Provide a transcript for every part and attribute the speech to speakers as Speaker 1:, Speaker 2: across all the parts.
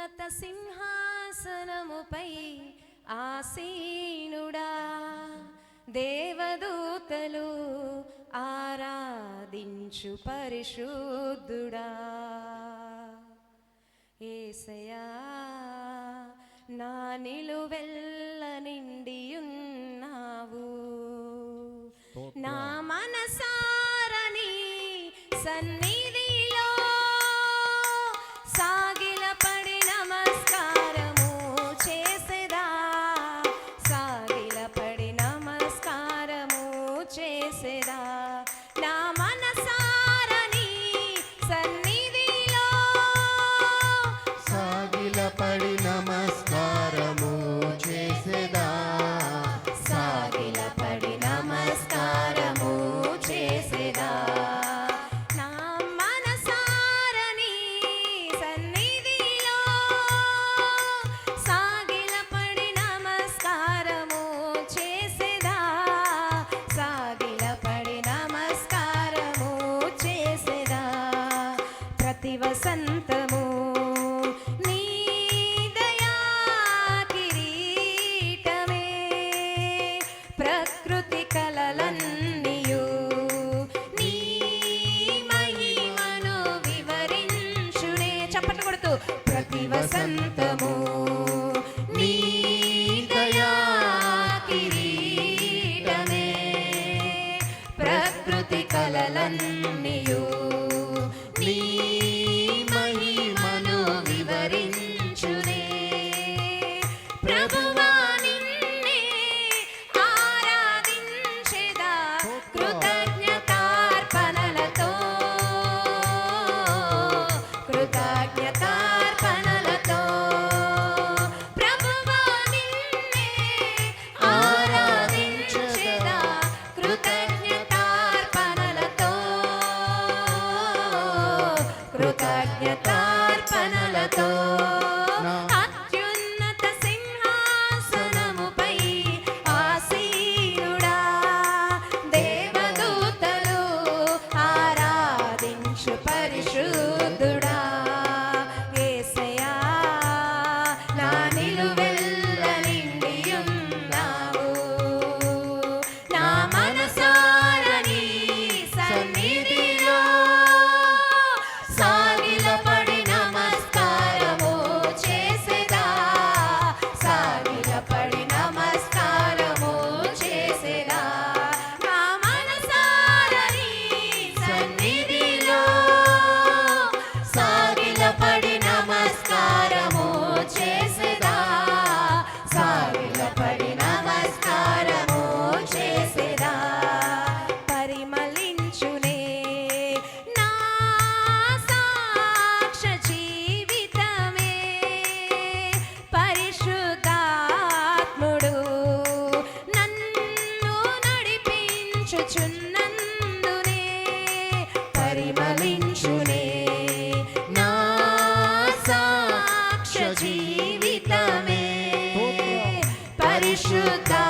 Speaker 1: ఉన్నత సింహాసనముపై ఆసీనుడా. దేవదూతలు ఆరాధించు పరిశుద్ధుడా. ఏసయా నా నిలువెల్ల నిండి ఉన్నావు నా మనసారని సన్ని కలలన్నీయు నీ కృతజ్ఞతార్పణలతో.
Speaker 2: പരിശുദ്ധ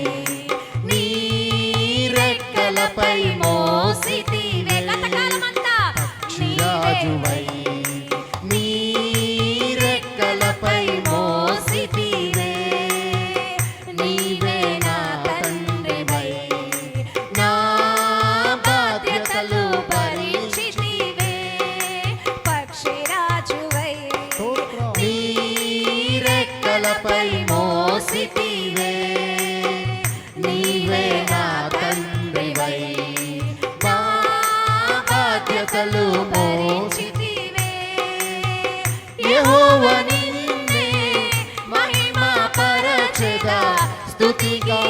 Speaker 2: మోసితివే నీవే నా తండ్రివై. నా బాధ్యతలు
Speaker 1: మోచితివే
Speaker 2: యహోవ నిన్నే మహిమ పరచగా స్తుతిగా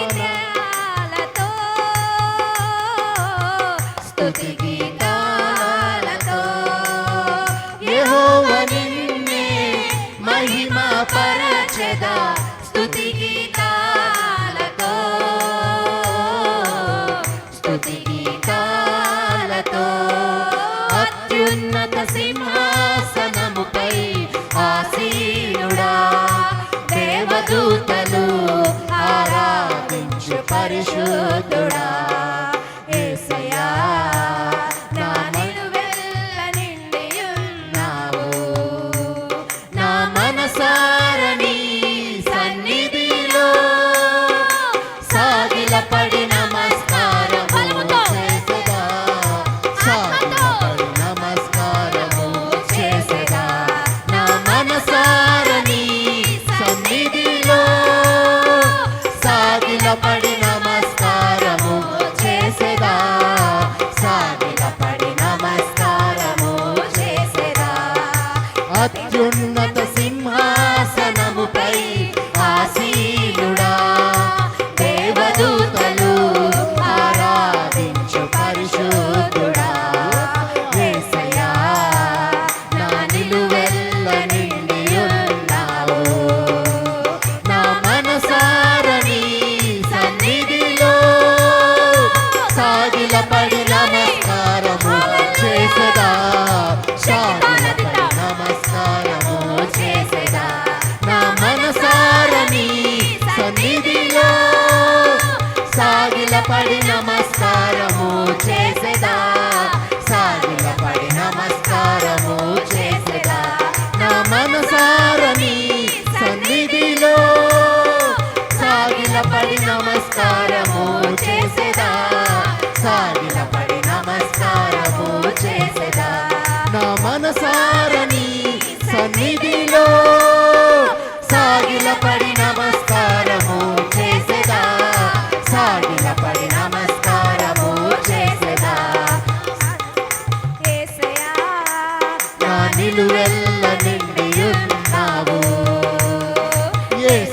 Speaker 2: শুধু పడి నమస్కారము చే Yes.